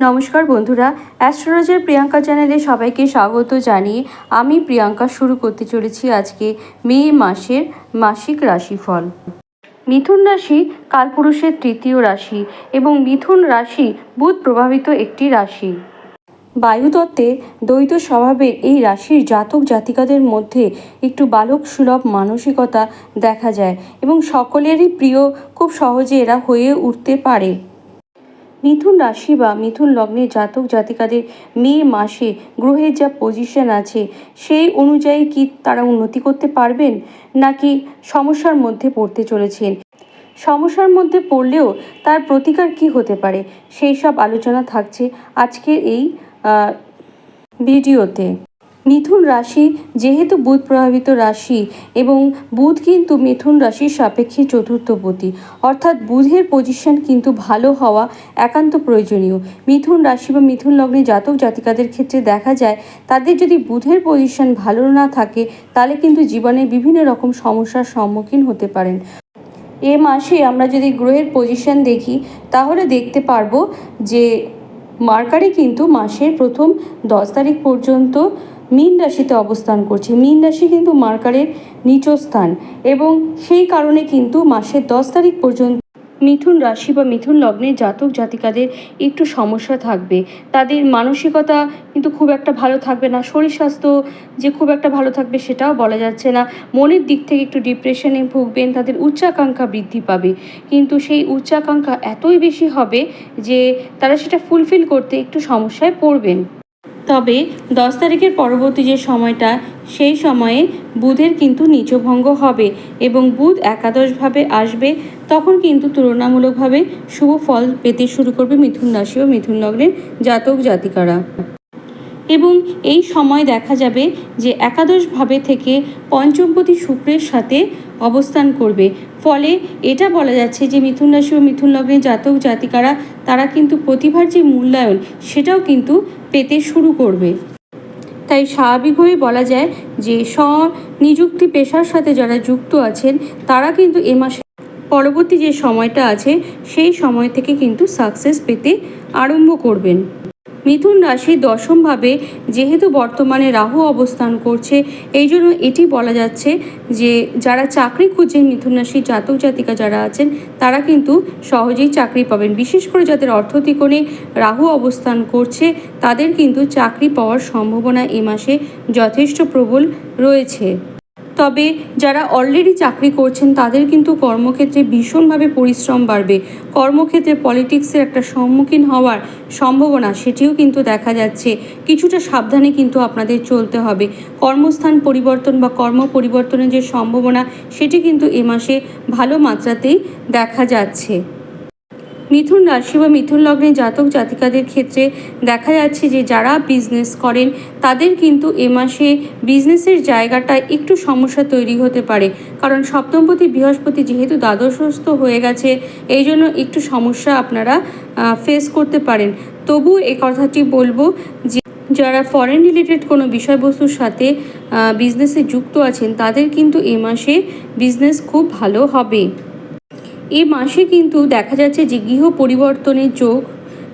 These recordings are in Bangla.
নমস্কার বন্ধুরা, অ্যাস্ট্রোলজার প্রিয়াঙ্কা চ্যানেলে সবাইকে স্বাগত জানিয়ে আমি প্রিয়াঙ্কা শুরু করতে চলেছি আজকে মে মাসের মাসিক রাশিফল। মিথুন রাশি কালপুরুষের তৃতীয় রাশি এবং মিথুন রাশি বুধ প্রভাবিত একটি রাশি। বায়ুতত্ত্বে দ্বৈত স্বভাবের এই রাশির জাতক জাতিকাদের মধ্যে একটু বালক সুলভ মানসিকতা দেখা যায় এবং সকলেরই প্রিয় খুব সহজে এরা হয়ে উঠতে পারে। মিথুন রাশি বা মিথুন লগ্নে জাতক জাতিকাদের মে মাসে গ্রহের যা পজিশন আছে, সেই অনুযায়ী কি তারা উন্নতি করতে পারবেন? নাকি সমস্যার মধ্যে পড়তে চলেছেন? সমস্যার মধ্যে পড়লেও তার প্রতিকার কি হতে পারে? সেই সব আলোচনা থাকছে আজকের এই ভিডিওতে। মিথুন রাশি যেহেতু বুধ প্রভাবিত রাশি এবং বুধ কিন্তু মিথুন রাশির সাপেক্ষে চতুর্থপতি অর্থাৎ বুধের পজিশন কিন্তু ভালো হওয়া একান্ত প্রয়োজনীয়। মিথুন রাশি বা মিথুন লগ্নে জাতক জাতিকাদের ক্ষেত্রে দেখা যায়, তাদের যদি বুধের পজিশন ভালো না থাকে, তাহলে কিন্তু জীবনে বিভিন্ন রকম সমস্যার সম্মুখীন হতে পারেন। এ মাসে আমরা যদি গ্রহের পজিশন দেখি, তাহলে দেখতে পারব যে মার্কারি কিন্তু মাসের প্রথম দশ তারিখ পর্যন্ত মীন রাশিতে অবস্থান করছে। মীন রাশি কিন্তু মার্কারের নিচ স্থান এবং সেই কারণে কিন্তু মাসের দশ তারিখ পর্যন্ত মিথুন রাশি বা মিথুন লগ্নের জাতক জাতিকাদের একটু সমস্যা থাকবে। তাদের মানসিকতা কিন্তু খুব একটা ভালো থাকবে না, শরীর স্বাস্থ্য যে খুব একটা ভালো থাকবে সেটাও বলা যাচ্ছে না। মনের দিক থেকে একটু ডিপ্রেশনে ভুগবেন, তাদের উচ্চাকাঙ্ক্ষা বৃদ্ধি পাবে। কিন্তু সেই উচ্চাকাঙ্ক্ষা এতই বেশি হবে যে তারা সেটা ফুলফিল করতে একটু সমস্যায় পড়বেন। তবে দশ তারিখের পরবর্তী যে সময়টা, সেই সময়ে বুধের কিন্তু নিচভঙ্গ হবে এবং বুধ একাদশভাবে আসবে। তখন কিন্তু তুলনামূলকভাবে শুভ ফল পেতে শুরু করবে মিথুন রাশি ও মিথুন লগ্নের জাতক জাতিকারা। এবং এই সময় দেখা যাবে যে একাদশভাবে থেকে পঞ্চমপতি শুক্রের সাথে অবস্থান করবে। ফলে এটা বলা যাচ্ছে যে, মিথুন রাশি ও মিথুন লগ্নের জাতক জাতিকারা, তারা কিন্তু প্রতিভার যে মূল্যায়ন, সেটাও কিন্তু পেতে শুরু করবে। তাই স্বাভাবিকভাবেই বলা যায় যে, স্বনিযুক্তি পেশার সাথে যারা যুক্ত আছেন, তারা কিন্তু এ মাসে পরবর্তী যে সময়টা আছে, সেই সময় থেকে কিন্তু সাকসেস পেতে আরম্ভ করবেন। মিথুন রাশি দশমভাবে যেহেতু বর্তমানে রাহু অবস্থান করছে, এই জন্য এটি বলা যাচ্ছে যে যারা চাকরি খুঁজছেন, মিথুন রাশির জাতক জাতিকা যারা আছেন, তারা কিন্তু সহজেই চাকরি পাবেন। বিশেষ করে যাদের অর্থত্রিকোণে রাহু অবস্থান করছে, তাদের কিন্তু চাকরি পাওয়ার সম্ভাবনা এ মাসে যথেষ্ট প্রবল রয়েছে। তবে যারা অলরেডি চাকরি করছেন, তাদের কিন্তু কর্মক্ষেত্রে ভীষণভাবে পরিশ্রম বাড়বে। কর্মক্ষেত্রে পলিটিক্সের একটা সম্মুখীন হওয়ার সম্ভাবনা, সেটিও কিন্তু দেখা যাচ্ছে। কিছুটা সাবধানে কিন্তু আপনাদের চলতে হবে। কর্মস্থান পরিবর্তন বা কর্ম পরিবর্তনের যে সম্ভাবনা, সেটি কিন্তু এ মাসে ভালো মাত্রাতেই দেখা যাচ্ছে। মিথুন রাশি বা মিথুন লগ্নে জাতক জাতিকাদের ক্ষেত্রে দেখা যাচ্ছে যে যারা বিজনেস করেন, তাদের কিন্তু এ মাসে বিজনেসের জায়গাটা একটু সমস্যা তৈরি হতে পারে। কারণ সপ্তমপতি বৃহস্পতি যেহেতু দ্বাদশস্থ হয়ে গেছে, এই জন্য একটু সমস্যা আপনারা ফেস করতে পারেন। তবু এ কথাটি বলব যে, যারা ফরেন রিলেটেড কোনো বিষয়বস্তুর সাথে বিজনেসে যুক্ত আছেন, তাদের কিন্তু এ মাসে বিজনেস খুব ভালো হবে। এই মাসে কিন্তু দেখা যাচ্ছে যে গৃহ পরিবর্তনের যোগ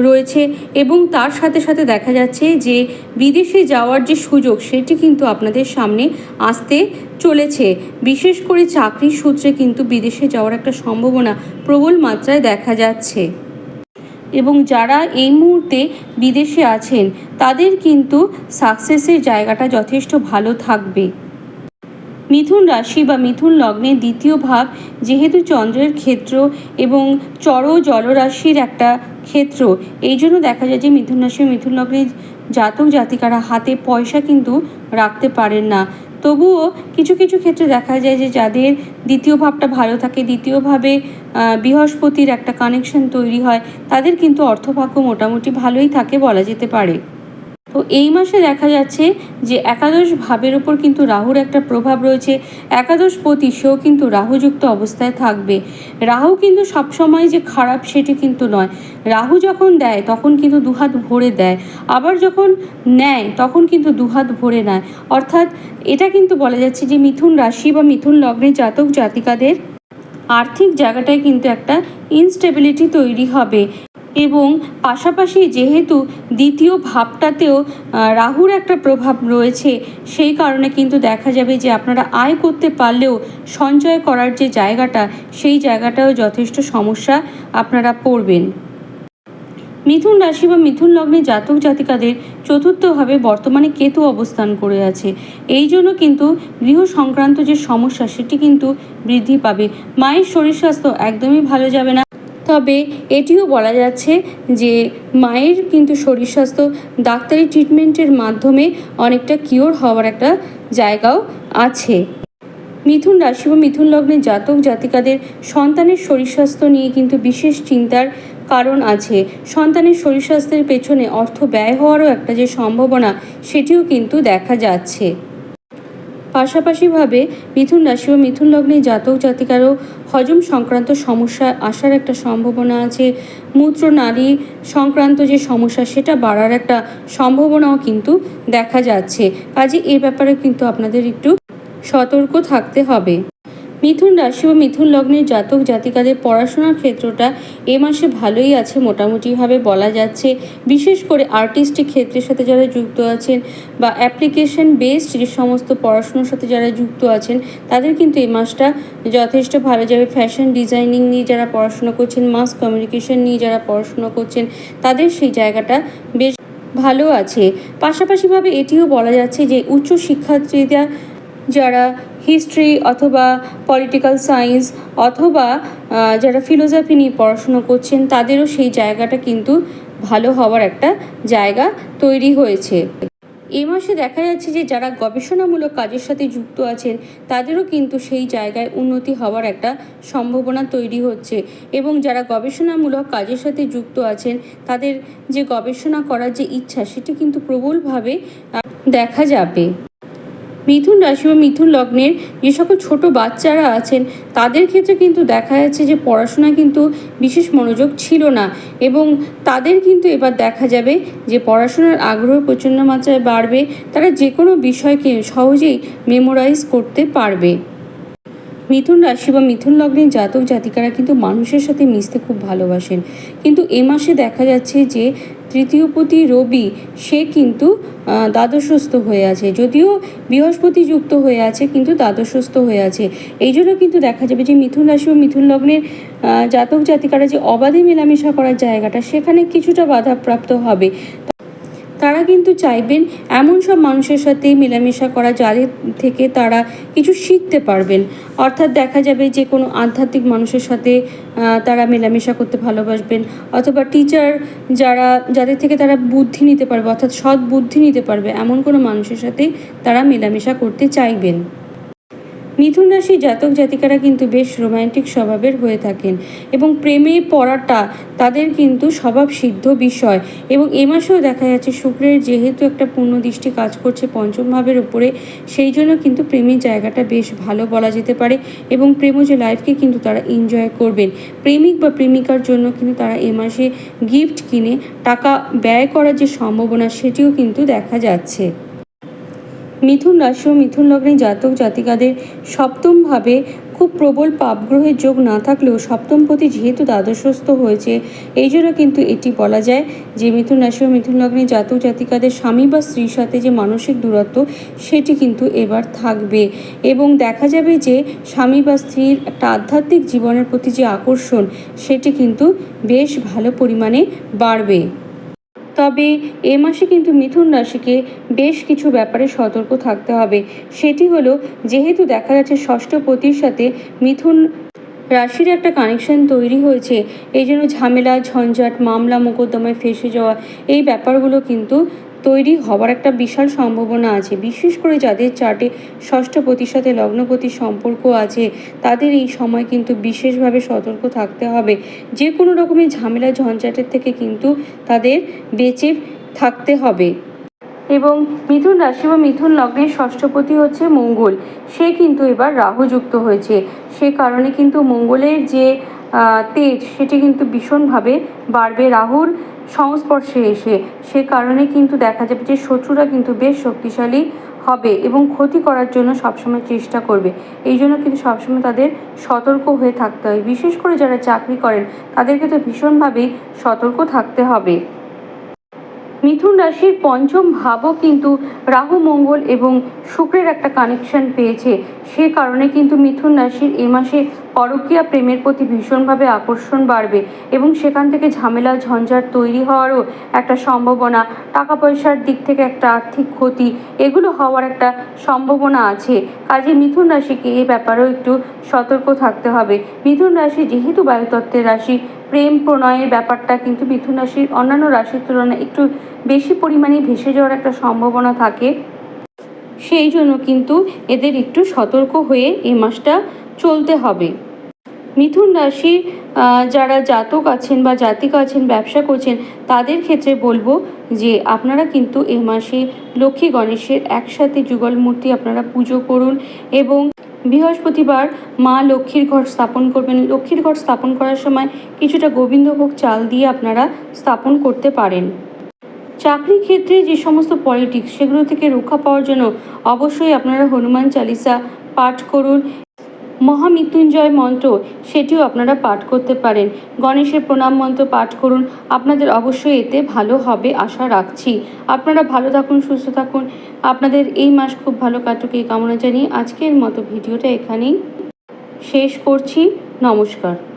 রয়েছে এবং তার সাথে সাথে দেখা যাচ্ছে যে বিদেশে যাওয়ার যে সুযোগ সেটি কিন্তু আপনাদের সামনে আসতে চলেছে। বিশেষ করে চাকরির সূত্রে কিন্তু বিদেশে যাওয়ার একটা সম্ভাবনা প্রবল মাত্রায় দেখা যাচ্ছে। এবং যারা এই মুহূর্তে বিদেশে আছেন, তাদের কিন্তু সাকসেসের জায়গাটা যথেষ্ট ভালো থাকবে। মিথুন রাশি বা মিথুন লগ্নের দ্বিতীয় ভাব যেহেতু চন্দ্রের ক্ষেত্র এবং চর জলরাশির একটা ক্ষেত্র, এই জন্য দেখা যায় যে মিথুন রাশি মিথুন লগ্নের জাতক জাতিকারা হাতে পয়সা কিন্তু রাখতে পারেন না। তবুও কিছু কিছু ক্ষেত্রে দেখা যায় যে যাদের দ্বিতীয় ভাবটা ভালো থাকে দ্বিতীয়ভাবে বৃহস্পতির একটা কানেকশন তৈরি হয়, তাদের কিন্তু অর্থভাগ্য মোটামুটি ভালোই থাকে বলা যেতে পারে। তো এই মাসে দেখা যাচ্ছে যে একাদশ ভাবের ওপর কিন্তু রাহুর একটা প্রভাব রয়েছে। একাদশ পতি সেও কিন্তু রাহুযুক্ত অবস্থায় থাকবে। রাহু কিন্তু সবসময় যে খারাপ সেটি কিন্তু নয়। রাহু যখন দেয়, তখন কিন্তু দুহাত ভরে দেয়। আবার যখন নেয়, তখন কিন্তু দুহাত ভরে নেয়। অর্থাৎ এটা কিন্তু বলা যাচ্ছে যে মিথুন রাশি বা মিথুন লগ্নে জাতক জাতিকাদের আর্থিক জায়গাটায় কিন্তু একটা ইনস্টেবিলিটি তৈরি হবে। এবং পাশাপাশি যেহেতু দ্বিতীয় ভাবটাতেও রাহুর একটা প্রভাব রয়েছে, সেই কারণে কিন্তু দেখা যাবে যে আপনারা আয় করতে পারলেও সঞ্চয় করার যে জায়গাটা, সেই জায়গাটাও যথেষ্ট সমস্যা আপনারা পড়বেন। মিথুন রাশি বা মিথুন লগ্নে জাতক জাতিকাদের চতুর্থভাবে বর্তমানে কেতু অবস্থান করে আছে। এই জন্য কিন্তু গৃহ সংক্রান্ত যে সমস্যা, সেটি কিন্তু বৃদ্ধি পাবে। মায়ের শরীর স্বাস্থ্য একদমই ভালো যাবে না। তবে এটিও বলা যাচ্ছে যে মায়ের কিন্তু শরীর স্বাস্থ্য ডাক্তারি ট্রিটমেন্টের মাধ্যমে অনেকটা কিওর হওয়ার একটা জায়গাও আছে। মিথুন রাশি বা মিথুন লগ্নের জাতক জাতিকাদের সন্তানের শরীর স্বাস্থ্য নিয়ে কিন্তু বিশেষ চিন্তার কারণ আছে। সন্তানের শরীর স্বাস্থ্যের পেছনে অর্থ ব্যয় হওয়ারও একটা যে সম্ভাবনা, সেটিও কিন্তু দেখা যাচ্ছে। পাশাপাশিভাবে মিথুন রাশি ও মিথুন লগ্নে জাতক জাতিকারও হজম সংক্রান্ত সমস্যা আসার একটা সম্ভাবনা আছে। মূত্র, নারী সংক্রান্ত যে সমস্যা, সেটা বাড়ার একটা সম্ভাবনাও কিন্তু দেখা যাচ্ছে। কাজে এ ব্যাপারে কিন্তু আপনাদের একটু সতর্ক থাকতে হবে। মিথুন রাশি ও মিথুন লগ্নের জাতক জাতিকাদের পড়াশোনার ক্ষেত্রটা এ মাসে ভালোই আছে, মোটামুটিভাবে বলা যাচ্ছে। বিশেষ করে আর্টিস্টিক ক্ষেত্রের সাথে যারা যুক্ত আছেন বা অ্যাপ্লিকেশন বেসড যে সমস্ত পড়াশোনার সাথে যারা যুক্ত আছেন, তাদের কিন্তু এই মাসটা যথেষ্ট ভালো যাবে। ফ্যাশন ডিজাইনিং নিয়ে যারা পড়াশোনা করছেন, মাস কমিউনিকেশন নিয়ে যারা পড়াশোনা করছেন, তাদের সেই জায়গাটা বেশ ভালো আছে। পাশাপাশিভাবে এটিও বলা যাচ্ছে যে উচ্চ শিক্ষার্থীরা যারা হিস্ট্রি অথবা পলিটিক্যাল সায়েন্স অথবা যারা ফিলোসফি নিয়ে পড়াশুনো করছেন, তাদেরও সেই জায়গাটা কিন্তু ভালো হওয়ার একটা জায়গা তৈরি হয়েছে। এ মাসে দেখা যাচ্ছে যে যারা গবেষণামূলক কাজের সাথে যুক্ত আছেন, তাদেরও কিন্তু সেই জায়গায় উন্নতি হওয়ার একটা সম্ভাবনা তৈরি হচ্ছে। এবং যারা গবেষণামূলক কাজের সাথে যুক্ত আছেন, তাদের যে গবেষণা করার যে ইচ্ছা, সেটি কিন্তু প্রবলভাবে দেখা যাবে। মিথুন রাশি বা মিথুন লগ্নের যে সকল ছোট বাচ্চারা আছেন, তাদের ক্ষেত্রে কিন্তু দেখা যাচ্ছে যে পড়াশোনা কিন্তু বিশেষ মনোযোগ ছিল না এবং তাদের কিন্তু এবার দেখা যাবে যে পড়াশোনার আগ্রহ প্রচণ্ড মাত্রায় বাড়বে, তারা যে কোনো বিষয়কে সহজেই মেমোরাইজ করতে পারবে। মিথুন রাশি বা মিথুন লগ্নের জাতক জাতিকারা কিন্তু মানুষের সাথে মিশতে খুব ভালোবাসেন। কিন্তু এ মাসে দেখা যাচ্ছে যে তৃতীয়পতি রবি, সে কিন্তু দ্বাদশস্থ হয়ে আছে। যদিও বৃহস্পতি যুক্ত হয়ে আছে, কিন্তু দ্বাদশস্থ হয়ে আছে। এই জন্য কিন্তু দেখা যাবে যে মিথুন রাশি ও মিথুন লগ্নের জাতক জাতিকারা যে অবাধে মেলামেশা করার জায়গাটা, সেখানে কিছুটা বাধাপ্রাপ্ত হবে। তারা কিন্তু চাইবেন এমন সব মানুষের সাথে মেলামেশা করা যাদের থেকে তারা কিছু শিখতে পারবেন। অর্থাৎ দেখা যাবে যে কোনো আধ্যাত্মিক মানুষের সাথে তারা মেলামেশা করতে ভালোবাসবেন অথবা টিচার যারা, যাদের থেকে তারা বুদ্ধি নিতে পারবে, অর্থাৎ সৎ বুদ্ধি নিতে পারবে, এমন কোনো মানুষের সাথে তারা মেলামেশা করতে চাইবেন। মিথুন রাশি জাতক জাতিকারা কিন্তু বেশ রোমান্টিক স্বভাবের হয়ে থাকেন এবং প্রেমে পড়াটা তাদের কিন্তু স্বভাব সিদ্ধ বিষয় এবং এ মাসেও দেখা যাচ্ছে শুক্রের যেহেতু একটা পূর্ণ দৃষ্টি কাজ করছে পঞ্চম ভাবের উপরে, সেই জন্য কিন্তু প্রেমের জায়গাটা বেশ ভালো বলা যেতে পারে এবং প্রেমজ লাইফকে কিন্তু তারা এনজয় করবেন। প্রেমিক বা প্রেমিকার জন্য কিন্তু তারা এ মাসে গিফট কিনে টাকা ব্যয় করার যে সম্ভাবনা সেটিও কিন্তু দেখা যাচ্ছে। মিথুন রাশি ও মিথুন লগ্নে জাতক জাতিকাদের সপ্তমভাবে খুব প্রবল পাপগ্রহের যোগ না থাকলেও সপ্তমপতি যেহেতু দ্বাদশস্থ হয়েছে, এই জন্য কিন্তু এটি বলা যায় যে মিথুন রাশি ও মিথুন লগ্নে জাতক জাতিকাদের স্বামী বা স্ত্রীর সাথে যে মানসিক দূরত্ব, সেটি কিন্তু এবার থাকবে। এবং দেখা যাবে যে স্বামী বা স্ত্রীর একটা আধ্যাত্মিক জীবনের প্রতি যে আকর্ষণ, সেটি কিন্তু বেশ ভালো পরিমাণে বাড়বে। তবে এ মাসে কিন্তু মিথুন রাশিকে বেশ কিছু ব্যাপারে সতর্ক থাকতে হবে। সেটি হলো, যেহেতু দেখা যাচ্ছে ষষ্ঠ পতির সাথে মিথুন রাশির একটা কানেকশন তৈরি হয়েছে, এই জন্য ঝামেলা, ঝঞ্ঝাট, মামলা, মোকদ্দমায় ফেসে যাওয়া, এই ব্যাপারগুলো কিন্তু তৈরি হওয়ার একটা বিশাল সম্ভাবনা আছে। বিশেষ করে যাদের চার্টে ষষ্ঠপতির সাথে লগ্নপতির সম্পর্ক আছে, তাদের এই সময় কিন্তু বিশেষভাবে সতর্ক থাকতে হবে। যে কোনো রকমের ঝামেলা ঝঞ্ঝাটের থেকে কিন্তু তাদের বেঁচে থাকতে হবে। এবং মিথুন রাশি বা মিথুন লগ্নের ষষ্ঠপতি হচ্ছে মঙ্গল। সে কিন্তু এবার রাহুযুক্ত হয়েছে। সে কারণে কিন্তু মঙ্গলের যে তেজ, সেটি কিন্তু ভীষণভাবে বাড়বে। রাহুর সংস্পর্শে এসে, সে কারণে কিন্তু দেখা যাবে যে শত্রুরা কিন্তু বেশ শক্তিশালী হবে এবং ক্ষতি করার জন্য সবসময় চেষ্টা করবে। এই জন্য কিন্তু সবসময় তাদের সতর্ক হয়ে থাকতে হয়। বিশেষ করে যারা চাকরি করেন, তাদেরকে তো ভীষণভাবেই সতর্ক থাকতে হবে। মিথুন রাশির পঞ্চম ভাবও কিন্তু রাহু, মঙ্গল এবং শুক্রের একটা কানেকশন পেয়েছে। সে কারণে কিন্তু মিথুন রাশির এ মাসে পরকীয়া প্রেমের প্রতি ভীষণভাবে আকর্ষণ বাড়বে এবং সেখান থেকে ঝামেলা, ঝঞ্ঝাট তৈরি হওয়ারও একটা সম্ভাবনা টাকা পয়সার দিক থেকে একটা আর্থিক ক্ষতি, এগুলো হওয়ার একটা সম্ভাবনা আছে। কাজে মিথুন রাশিকে এই ব্যাপারেও একটু সতর্ক থাকতে হবে। মিথুন রাশি যেহেতু বায়ুতত্ত্বের রাশি, প্রেম প্রণয়ের ব্যাপারটা কিন্তু মিথুন রাশির অন্যান্য রাশির তুলনায় একটু বেশি পরিমাণে ভেসে যাওয়ার একটা সম্ভাবনা থাকে। সেই জন্য কিন্তু এদের একটু সতর্ক হয়ে এই মাসটা চলতে হবে। মিথুন রাশি যারা জাতক আছেন বা জাতিক আছেন, ব্যবসা করছেন, তাদের ক্ষেত্রে বলব যে আপনারা কিন্তু এ মাসে লক্ষ্মী গণেশের একসাথে যুগল মূর্তি আপনারা পুজো করুন এবং বৃহস্পতিবার মা লক্ষ্মীর ঘর স্থাপন করবেন। লক্ষ্মীর ঘর স্থাপন করার সময় কিছুটা গোবিন্দভোগ চাল দিয়ে আপনারা স্থাপন করতে পারেন। চাকরি ক্ষেত্রে যে সমস্ত পলিটিক্স সেগুলো থেকে রক্ষা পাওয়ার জন্য অবশ্যই আপনারা হনুমান চালিসা পাঠ করুন মহামৃত্যুঞ্জয় মন্ত্র, সেটিও আপনারা পাঠ করতে পারেন। গণেশের প্রণাম মন্ত্র পাঠ করুন। আপনাদের অবশ্যই এতে ভালো হবে আশা রাখছি। আপনারা ভালো থাকুন, সুস্থ থাকুন। আপনাদের এই মাস খুব ভালো কাটুক এই কামনা জানিয়ে আজকের মতো ভিডিওটা এখানেই শেষ করছি। নমস্কার।